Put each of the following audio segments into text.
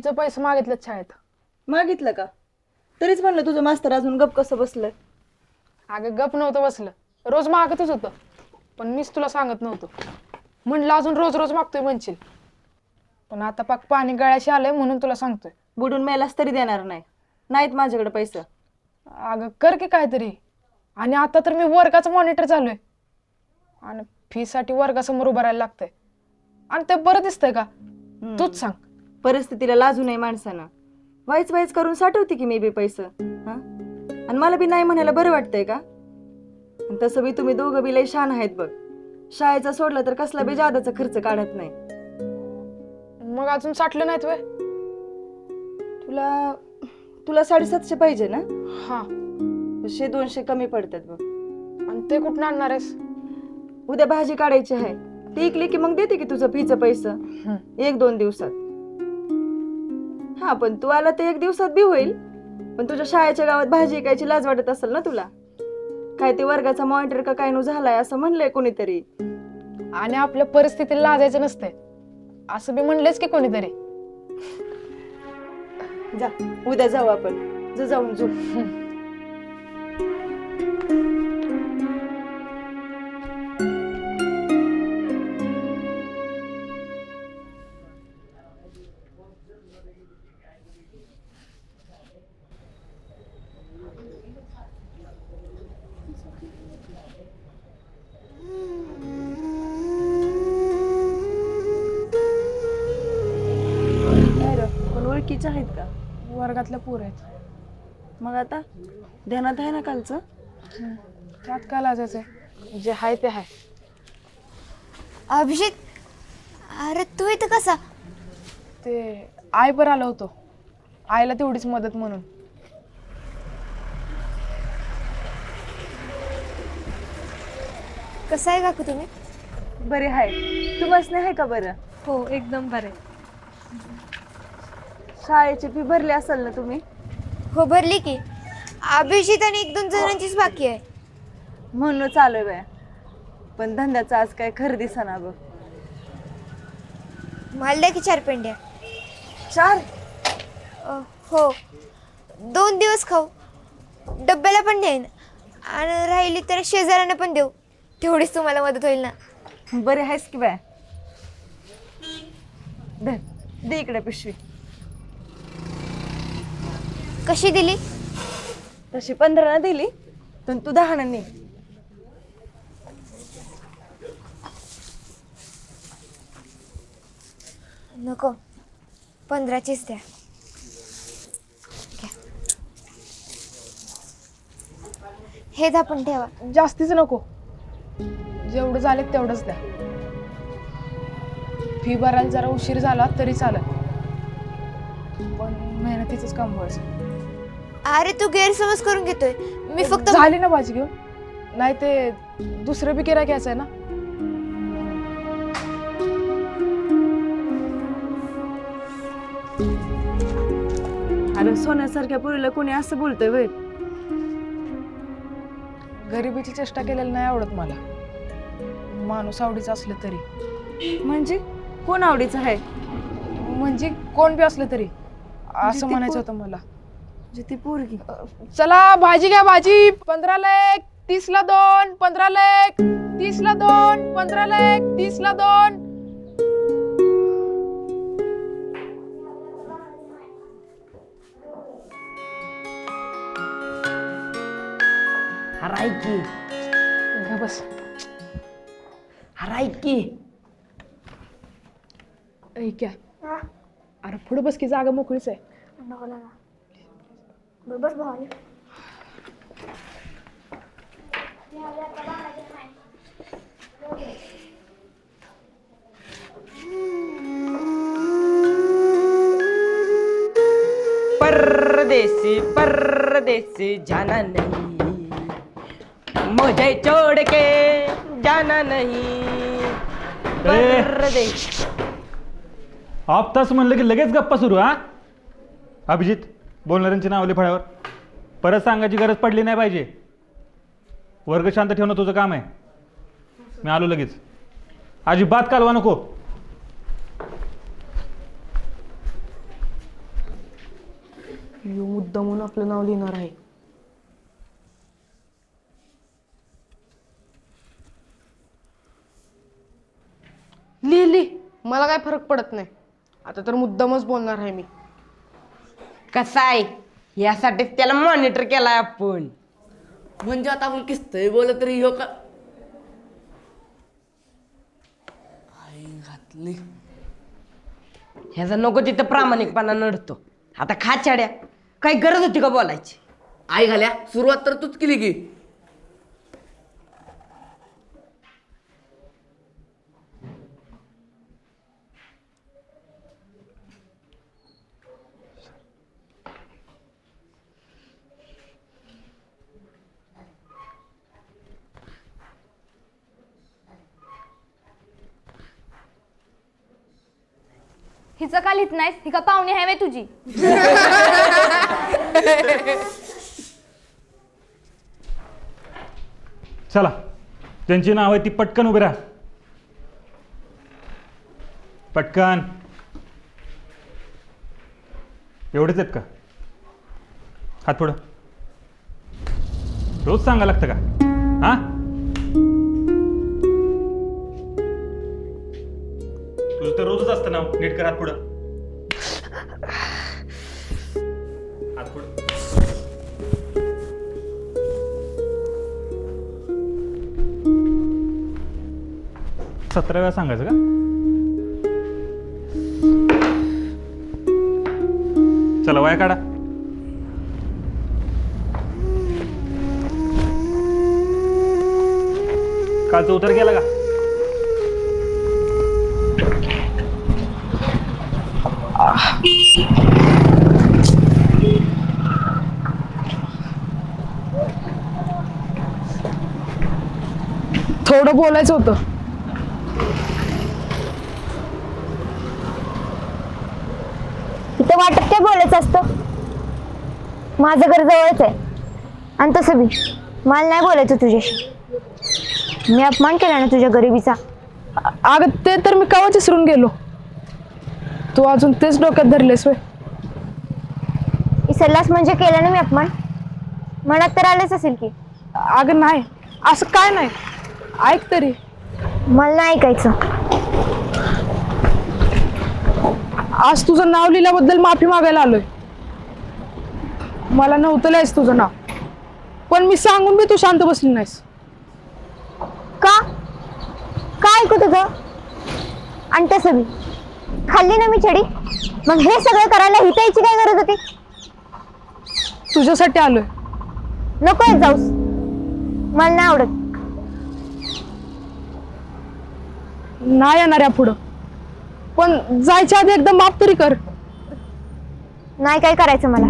फीचं पैसे मागितलं शाळेत. मागितलं का? तरीच म्हणलं तुझं मास्तर अजून गप कसं बसलंय. अगं गप नव्हतं बसलं. रोज मागतच होतं. पण मीच तुला सांगत नव्हतो. म्हणलं अजून रोज रोज मागतोय म्हणशील. पण आता पाक पाणी गळ्याशी आलंय म्हणून तुला सांगतोय. बुडून मेलास तरी देणार नाही. नाहीत माझ्याकडे पैसे. अगं कर की काहीतरी. आणि आता तर मी वर्गाचं मॉनिटर चालू आहे आणि फीसाठी वर्गासमोर उभं राहायला लागतंय. आणि ते बरं दिसतंय का? तूच सांग. परिस्थितीला लाजू नये माणसानं. वाईच वाईच करून साठवते की मी बी पैसे हा? आणि मला बी नाही म्हणायला बरं वाटतंय का? आणि तसं बी तुम्ही दोघं बी लय शान आहेत बघ. शाळेचा सोडलं तर कसला बी जादाचा खर्च काढत नाही. मग अजून साठलं नाहीत वय तुला तुला साडेसातशे पाहिजे ना? हा. शे दोनशे कमी पडतात बघ. आणि ते कुठून आणणार आहेस? उद्या भाजी काढायची आहे. ती इकली की मग देते की तुझं फीचं पैसे? एक दोन दिवसात. हा पण तू आला ते एक दिवसात बी होईल. पण तुझ्या शाळेच्या गावात भाजी ऐकायची लाज वाटत असेल ना तुला? काय ते वर्गाचा मॉनिटर का काय नु झालाय असं म्हणलंय कोणीतरी? आणि आपल्या परिस्थितीला लाजायचं नसतंय. असं बी म्हणलेच की कोणीतरी. जा उद्या जाऊ आपण. जा जाऊन झोप. रे, कोण ओळखीचे आहेत का? वर्गातल्या पोर आहेत. मग आता ध्यानात आहे ना कालचं? त्यात काय लाजायचंय जे आहे ते आहे अभिषेक अरे तू इथं कसा? ते आई पर आलो होतो. आईला तेवढीच मदत म्हणून. कसा आहे काकू तुम्ही? बरे आहे तू बसणे आहे का बरं? हो एकदम बरे. शाळेची फी भरली असेल ना तुम्ही? हो भरली की. अभिषेक आणि एक दोन जणांचीच बाकी आहे. म्हणून चालू आहे बाया पण धंद्याचं आज काय खरं दिसना बघ मला द्या की चार पेंड्या. चार? अ, हो. दोन दिवस खाऊ. डब्याला पण देईन. आणि राहिली तर शेजाऱ्यांना पण देऊ. तेवढीच तुम्हाला मदत होईल ना. बरे आहेस की बाय. धर दे इकडे पिशवी. कशी दिली? तशी पंधरा दिली पण तू दहा नाही नको पंधराचीच द्या. घ्या. हे दा पण ठेवा. जास्तीच नको. जेवढं झाले तेवढंच द्या. फी भरायला जरा उशीर झाला तरी चालेल. पण मेहनतीच काम व्हायचं अरे तू गैरसमज करून घेतोय. मी फक्त झाली ना भाजी घेऊन. नाही ते दुसरं बी किराय घ्यायचं आहे ना. अरे सोन्यासारख्या पुरीला कोणी असं बोलतोय वय? गरिबीची चेष्टा केलेली नाही आवडत मला. माणूस आवडीचं असलं तरी. म्हणजे? कोण आवडीचं आहे? म्हणजे कोण बी असलं तरी. असं ती म्हणायचं होतं मला. म्हणजे ती पोरगी. चला भाजी घ्या भाजी. पंधरा लेख तीस ला दोन पंधरा लेख तीस ला दोन पंधरा लेख तीस ला दोन. हराय की. बस. हराय की. ऐक अरे पुढे बस की जागा मोकळीच आहे. परदेसी परदेसी जाना नहीं मुझे छोड़ के जाना नहीं परदेश। आप तास म्हणलं की लगेच गप्पा सुरू हा? अभिजित बोलणाऱ्यांची नावली फळ्यावर. परत सांगायची गरज पडली नाही पाहिजे. वर्ग शांत ठेवणं तुझं काम आहे. मी आलो लगेच. अजिबात कालवा नको. मुद्दा म्हणून आपलं नाव लिहिणार आहे. लिहिली मला काय फरक पडत नाही. आता तर मुद्दामच बोलणार आहे मी. कसा आहे? यासाठीच त्याला मॉनिटर केलाय आपण. म्हणजे आता आपण किस्तय बोलत तरी ह्यो का? आई घातली. ह्याचा नको तिथं प्रामाणिकपणा नडतो. आता खा छाड्या काही गरज होती का बोलायची? आई घाल्या. सुरुवात तर तूच केली की. हिचं का लिहित नाहीस ही का पाहुणी आहे वे तुझी? चला त्यांची नाव आहे ती पटकन उभी राहा. पटकन. एवढेच आहेत का? हात पुढं. रोज सांगा लागतं का? हा? तुझं तर रोजच असतं नाव. नीट कर हात पुढं. हात पुढं. सतरा वेळा सांगायचं का? चला वाया काढा. कालचं उतर गेला का? थोडं बोलायचं होतं. वाटत काय बोलायचं असतं. माझं घर जवळच आहे. आणि तसं बी मला नाही बोलायचं तुझ्याशी. मी अपमान केला ना तुझ्या गरिबीचा. अगं ते तर मी कवाच विसरून गेलो. तू अजून तेच डोक्यात धरलेस वे इसरलास म्हणजे केला ना मी अपमान? मनात तर आलेच असेल की. अगं नाही असं काय नाही. ऐक तरी. मला नाही ऐकायचं. आज तुझं नाव लिहिल्याबद्दल माफी मागायला आलोय. मला नव्हतं लिहायचं तुझं नाव. पण मी सांगून बी तू शांत बसली नाहीस. का? का ऐकू तुझं? आणि तसं बी. खाल्ली ना मी छडी मग हे सगळं करायला हिता यायची काय गरज होती? तुझ्यासाठी आलोय. नको येत जाऊस. मला नाही आवडत. नाही येणार या पुढं. पण जायच्या आधी एकदम माफ तरी कर. नाही काय करायचं मला?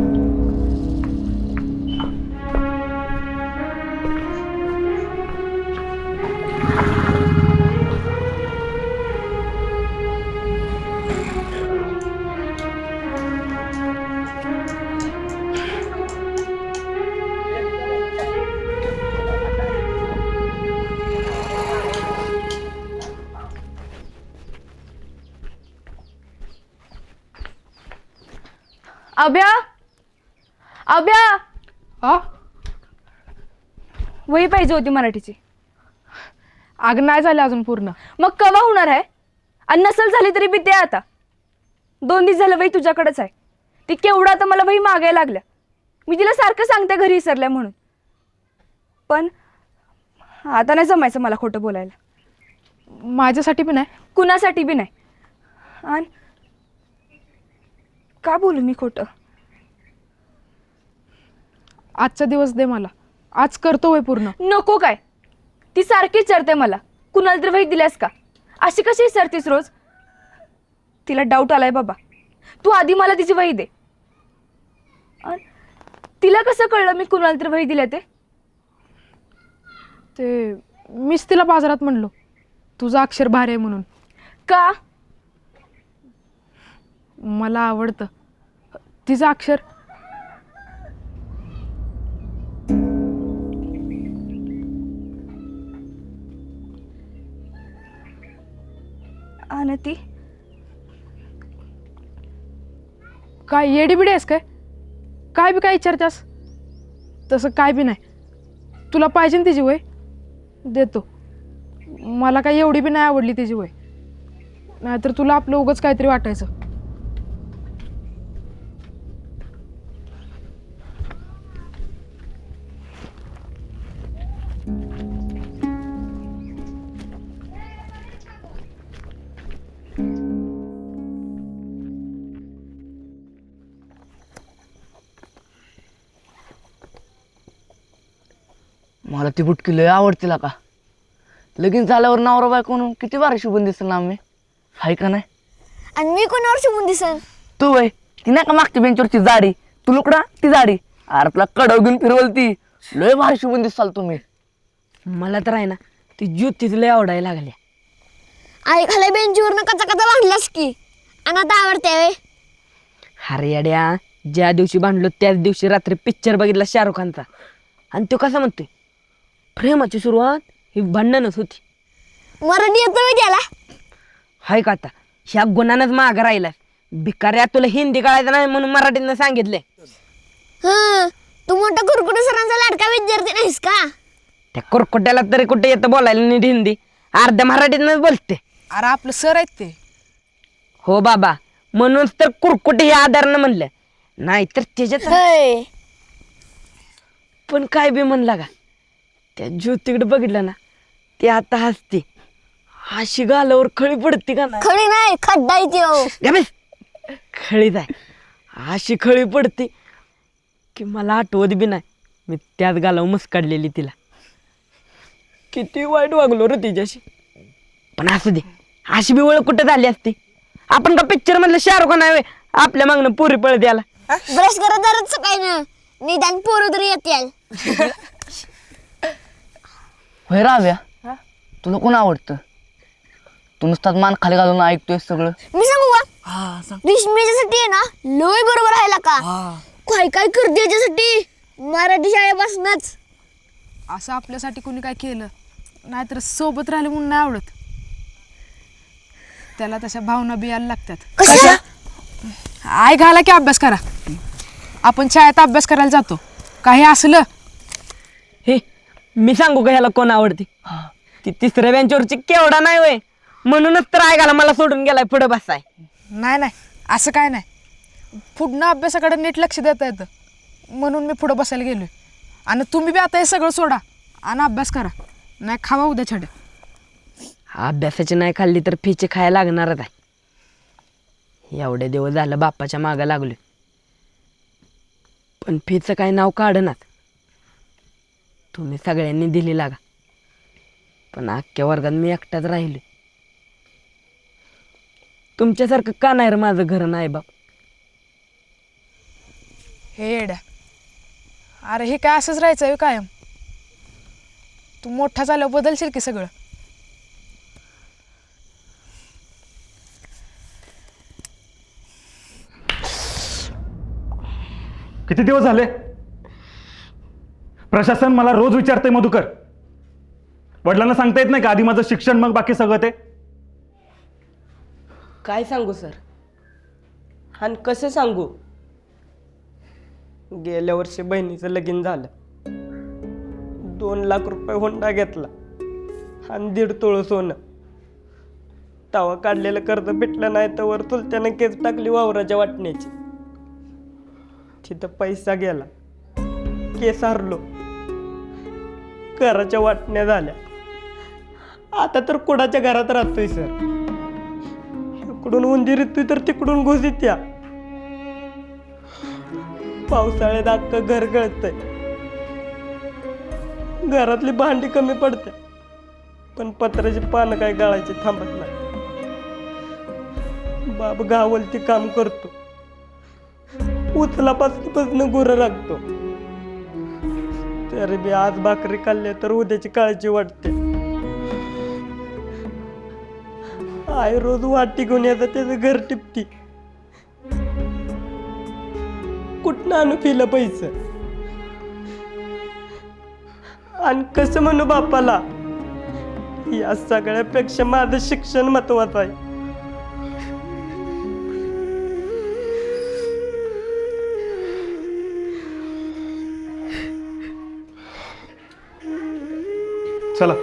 अभ्या अभ्या हा वही पाहिजे होती मराठीची. आग नाही झाली अजून पूर्ण. मग कवा होणार आहे? आणि नसल झाली तरी बी ते आता. दोन दिवस झालं वही तुझ्याकडेच आहे. ती केवढा आता मला वही मागायला लागल्या. मी तिला सारखं सांगते घरी विसरल्या म्हणून. पण आता नाही जमायचं मला खोटं बोलायला. माझ्यासाठी पण आहे कुणासाठी बी नाही. आणि का बोलू मी खोटं? आजचा दिवस दे मला. आज करतो वय पूर्ण. नको काय? ती सारखी विचारते मला. कुणाला तरी वही दिल्यास का? अशी कशी विचारतीस रोज? तिला डाऊट आलाय बाबा. तू आधी मला तिची वही दे. अन तिला कसं कळलं मी कुणाला तरी वही दिल्या ते? ते मीच तिला बाजारात म्हणलो. तुझं अक्षर भारी आहे म्हणून. का? मला आवडतं. तिचं अक्षर. आणि ती. काय येडीबिडी आहेस काय? काय बी काय विचारत्यास तसं काय बी नाही. तुला पाहिजे ना तिची वय? देतो. मला काय एवढी बी नाही आवडली तिची वय. नाहीतर तुला आपलं उगच काहीतरी वाटायचं. ती बुटकी लय आवडते का लगीन झाल्यावर नवरा बायको म्हणून किती बारा शुभन दिसेल ना आम्ही. हाय का नाही? आणि मी कोणावर शिवून दिसन? तू वय ती नाही का मागच्या बेंचवरची जाडी? तू लुकडा ती जाडी. अरे तुला कडव घेऊन फिरवल ती लय भारी शुभन दिसाल तुम्ही. मला तर आहे ना ती ज्योतीच लय आवडायला लागल्या. आई खाली बेंचवर कचा कचा भांडलास की? आणि आता आवडते वे अरे अड्या ज्या दिवशी बांधलो त्याच दिवशी रात्री पिक्चर बघितला शाहरुख खानचा. आणि तो कसा म्हणतोय? प्रेमाची सुरुवात ही भांडणच होती. मराठी येतं मी त्याला. हाय का आता? ह्या गुणानच माग राहिलास. भिकाऱ्या तुला हिंदी कळायचं नाही म्हणून मराठीनं सांगितलंय हं तू मोठा कुरकुटे सरांचा लाडका विद्यार्थी नाहीस का? त्या कुरकुट्याला तरी कुठे येतं बोलायला नीट हिंदी? अर्ध्या मराठीतनंच बोलते. अरे आपलं सर आहेत ते. हो बाबा म्हणूनच तर कुरकुटे हे आधारनं म्हणलं. नाही तर त्याच्यात होय. पण काय बी म्हणला का? त्या ज्योतीकडे बघितलं ना ते आता हसते. अशी गालावर खळी पडते का नाही? खडी नाही खड्डा इथे हो. खळीच आहे अशी खळी पडते की मला आठवत बी नाही. मी त्याच गालावर मस काढलेली तिला. किती वाईट वागलो रे तिच्याशी. पण असू दे. अशी बी ओळख कुठं झाली असती? आपण का पिक्चर मधलं शाहरुख खान आहे? आपल्या मागणं पुरी पळत याला ब्रश करत दररोज सकाळी ना. निदान पोरं तरी येतील. होय राव्या? तुला कोण आवडतं? तू नुसताच मान खाली घालून ऐकतोय सगळं. मी सांगू का? रेशमीच्यासाठी आहे ना लोय बरोबर आहे का काय काय करते याच्यासाठी? मराठी शाळेपासूनच. असं आपल्यासाठी कोणी काय केलं नाहीतर सोबत राहिले म्हणून नाही आवडत. त्याला तशा भावना बियायला लागतात. कशा? आय घाला की अभ्यास करा. आपण शाळेत अभ्यास करायला जातो. काही असलं हे मी सांगू का ह्याला कोण आवडते? ती तिसऱ्या बेंचवरची केवढा नाही वय म्हणूनच तर ऐकायला मला सोडून गेलाय पुढे बसाय. नाही नाही. असं काय नाही. पुढनं अभ्यासाकडे नीट लक्ष देता येतं. म्हणून मी पुढं बसायला गेलोय. आणि तुम्ही बी आता हे सगळं सोडा आणि अभ्यास करा. नाही खावा उद्या छड्या अभ्यासाची नाही खाल्ली तर फीचे खायला लागणारच आहे. एवढे दिवस झालं बाप्पाच्या मागं लागलोय. पण फीचं काही नाव काढनात. तुम्ही सगळ्यांनी दिली लागा. पण अख्ख्या वर्गात मी एकटाच राहिलो तुमच्यासारखं का नाही रे माझं घर नाही बाप? हे येड्या. अरे हे काय असंच राहायचं आहे कायम? तू मोठा झाल्यावर बदलशील की सगळं? किती दिवस झाले? प्रशासन मला रोज विचारते मधुकर. वडिलांना सांगता येत नाही का आधी माझं शिक्षण मग बाकी सगळं ते? काय सांगू सर? आणि कसं सांगू? गेल्या वर्षी बहिणीचं लगीन झालं. दोन लाख रुपये होंडा घेतला आणि दीड तोळ सोनं. तवा काढलेलं कर्ज भेटलं नाही तर वर चुलत्यानं केस टाकली वावराच्या वाटण्याची तिथं पैसा गेला. केस हरलो. घराच्या वाटण्या झाल्या. आता तर कुडाच्या घरात राहतोय सर. इकडून उंदीर येतोय तर तिकडून घुस येत्या. पावसाळ्यात अख्खं घर गळतंय. घरातली भांडी कमी पडते पण पत्राची पानं काय गळायची थांबत नाही. बाप गावलती काम करतो. उचलापासून गुरं लागतो अरे बी आज भाकरी खाल्ली तर उद्याची काळजी वाटते. आय रोज वाटी घेऊन येतं त्याचं घर टिपती. कुठनं आणू पिलं पैसे? आणि कसं म्हणू बापाला? या सगळ्यापेक्षा माझं शिक्षण महत्वाचं आहे. चला.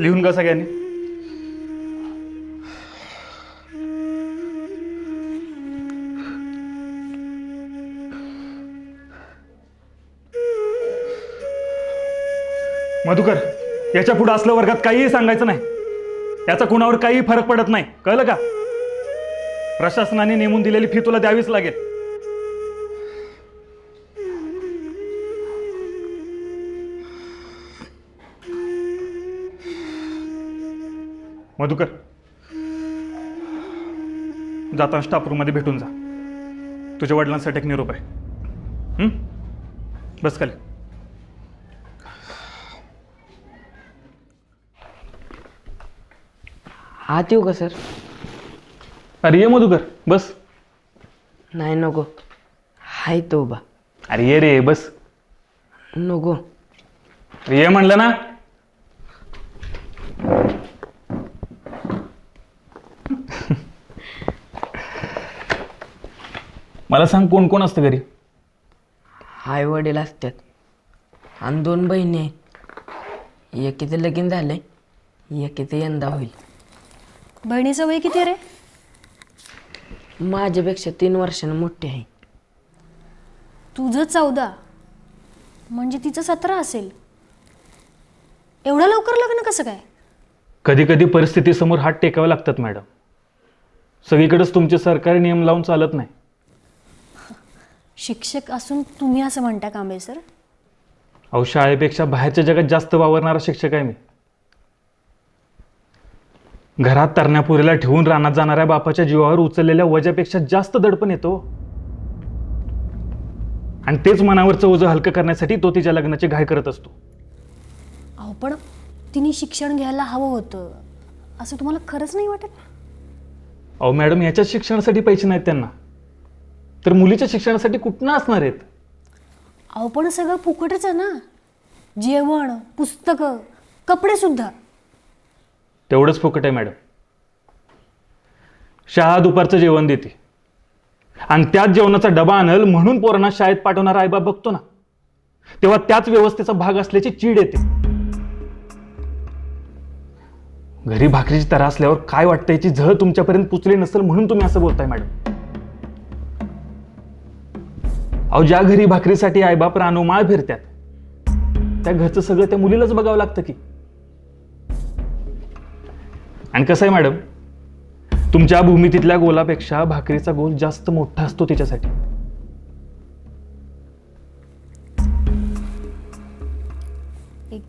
लिहून का सगळ्यांनी. मधुकर याच्यापुढे असलं वर्गात काहीही सांगायचं नाही. याचा कुणावर काहीही फरक पडत नाही. कळलं का? प्रशासनाने नेमून दिलेली फी तुला द्यावीच लागेल. मधुकर. जाताना स्टाफ रूममध्ये भेटून जा. तुझ्या वडिलांसाठी एक निरोप आहे? बस खाली. आत येऊ का सर? अरे ये मधुकर बस. नाही नको. हाय तो उभा. अरे ये रे बस. नको. अरे ये म्हणलं ना. मला सांग कोण कोण असतं घरी? आई वडील असतात. आणि दोन बहिणी आहेत. एकीचं लगीन झालंय एकीचं यंदा होईल. बहिणीचं वय किती रे? माझ्यापेक्षा तीन वर्षानं मोठी आहे. तुझं चौदा. म्हणजे तिचं सतरा असेल. एवढं लवकर लग्न कसं काय? कधी कधी परिस्थितीसमोर हात टेकावे लागतात मॅडम. सगळीकडेच तुमचे सरकारी नियम लावून चालत नाही. शिक्षक असून तुम्ही असं म्हणता कांबळे सर अहो शाळेपेक्षा बाहेरच्या जगात जास्त वावरणारा शिक्षक आहे मी. घरात तरण्यापुरीला ठेवून रानात जाणाऱ्या बापाच्या जीवावर उचललेल्या वजापेक्षा जास्त दडपण येतो. आणि तेच मनावरचं ओझं हलकं करण्यासाठी तो तिच्या लग्नाची घाय करत असतो. अहो पण तिने शिक्षण घ्यायला हवं होतं. असं तुम्हाला खरंच नाही वाटत? अहो मॅडम याच्याच शिक्षणासाठी पैसे नाहीत त्यांना. तर मुलीच्या शिक्षणासाठी कुठनं असणार आहेत? अहो पण सगळं फुकटच आहे ना. जेवण पुस्तकं कपडे सुद्धा. तेवढंच फुकट आहे मॅडम. शाळा दुपारचं जेवण देते. आणि त्याच जेवणाचा डबा आणल म्हणून पोरांना शाळेत पाठवणारा आईबाप बघतो ना. तेव्हा त्याच व्यवस्थेचा भाग असल्याची चीड येते. घरी भाकरीची तरा असल्यावर काय वाटतं याची झळ तुमच्यापर्यंत पुचली नसेल म्हणून तुम्ही असं बोलताय मॅडम. अहो ज्या घरी भाकरीसाठी आईबाप रानोमाळ फिरतात त्या घरचं सगळं त्या मुलीलाच बघावं लागतं की. आणि कसं आहे मॅडम? तुमच्या भूमितीतल्या गोलापेक्षा भाकरीचा गोल जास्त मोठा असतो तिच्यासाठी. एक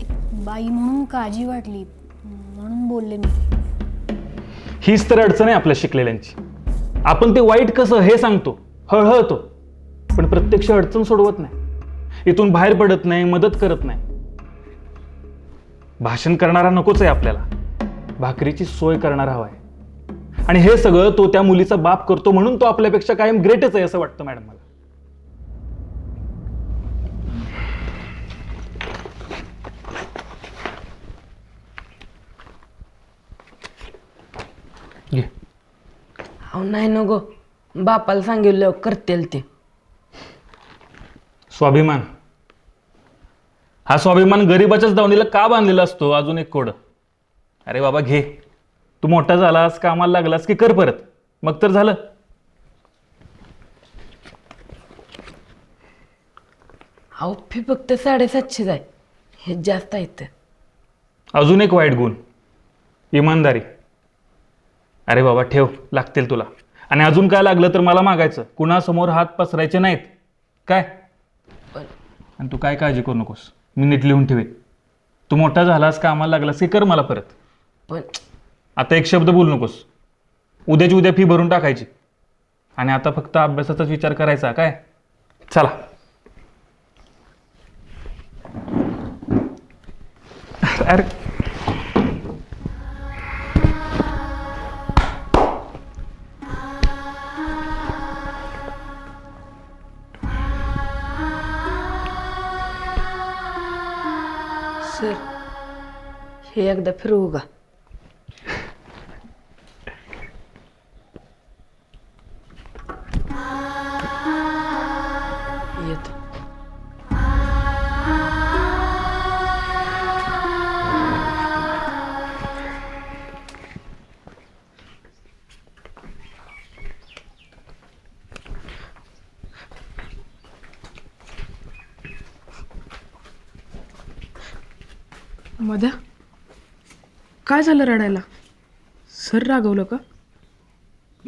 एक बाई म्हणून काळजी वाटली म्हणून बोलले मी. हीच तर अडचण आहे आपल्या शिकलेल्यांची. आपण ते वाईट कसं हे सांगतो हळहळतो. पण प्रत्यक्ष अडचण सोडवत नाही. इथून बाहेर पडत नाही मदत करत नाही. भाषण करणारा नकोच आहे आपल्याला. भाकरीची सोय करणारा हवा आहे. आणि हे सगळं तो त्या मुलीचा बाप करतो म्हणून तो आपल्यापेक्षा कायम ग्रेटच आहे असं वाटतं मॅडम मला. नाही न गो बापाला सांगितलं करतील ते. स्वाभिमान. हा स्वाभिमान गरिबाच्याच दावणीला का बांधलेला असतो? अजून एक कोड. अरे बाबा घे. तू मोठा झालास कामाला लागलास की कर परत. मग तर झालं. अहो फी फक्त साडेसातशेच आहे हे जास्त आहेत अजून एक वाईट गुण. इमानदारी. अरे बाबा ठेव. लागतील तुला. आणि अजून काय लागलं तर मला मागायचं. कुणासमोर हात पसरायचे नाहीत. काय? आणि तू काय काळजी करू नकोस. मी नीट लिहून ठेवेन. तू मोठा झालास कामाला लागलास की कर मला परत. पण आता एक शब्द बोलू नकोस. उद्याची उद्या फी भरून टाकायची. आणि आता फक्त अभ्यासाचाच विचार करायचा काय? चला. अरे Як до пирога. Нет. Мода? काय झालं रडायला? सर रागवलं का?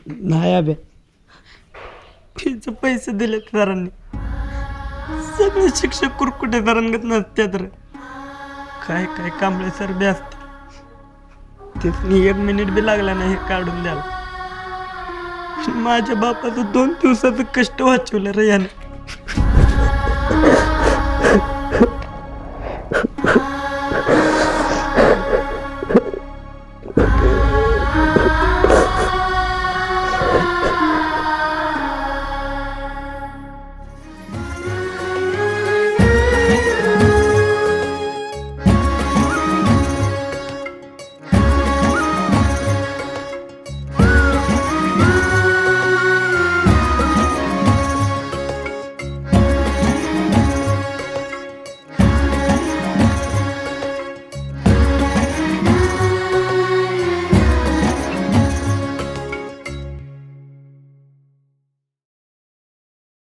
नाही अभ्या. फीचं पैसे दिले सरांनी. सगळे शिक्षक कुरकुटे सरांगत नसत्यात रे. काय काय कांबळे सर बी असते तिथनी एक मिनिट बी लागला नाही हे काढून द्यायला. माझ्या बापाचं दोन दिवसाचं कष्ट वाचवलं रे याने.